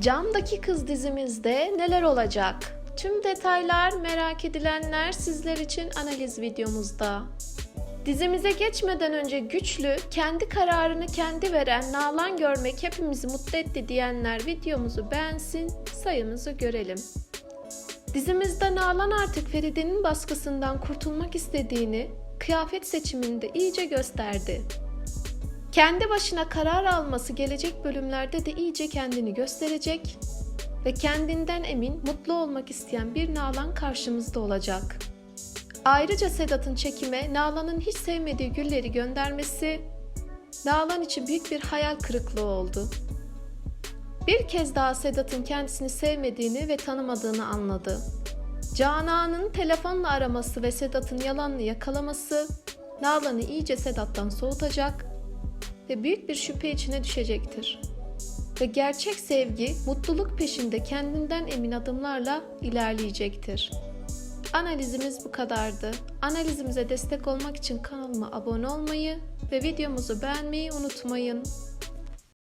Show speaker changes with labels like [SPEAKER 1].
[SPEAKER 1] Camdaki Kız dizimizde neler olacak? Tüm detaylar merak edilenler sizler için analiz videomuzda. Dizimize geçmeden önce güçlü, kendi kararını kendi veren Nalan görmek hepimizi mutlu etti diyenler videomuzu beğensin, sayımızı görelim. Dizimizde Nalan artık Feride'nin baskısından kurtulmak istediğini kıyafet seçiminde iyice gösterdi. Kendi başına karar alması gelecek bölümlerde de iyice kendini gösterecek ve kendinden emin, mutlu olmak isteyen bir Nalan karşımızda olacak. Ayrıca Sedat'ın çekime Nalan'ın hiç sevmediği gülleri göndermesi Nalan için büyük bir hayal kırıklığı oldu. Bir kez daha Sedat'ın kendisini sevmediğini ve tanımadığını anladı. Canan'ın telefonla araması ve Sedat'ın yalanını yakalaması Nalan'ı iyice Sedat'tan soğutacak ve büyük bir şüphe içine düşecektir. Ve gerçek sevgi mutluluk peşinde kendinden emin adımlarla ilerleyecektir. Analizimiz bu kadardı. Analizimize destek olmak için kanalıma abone olmayı ve videomuzu beğenmeyi unutmayın.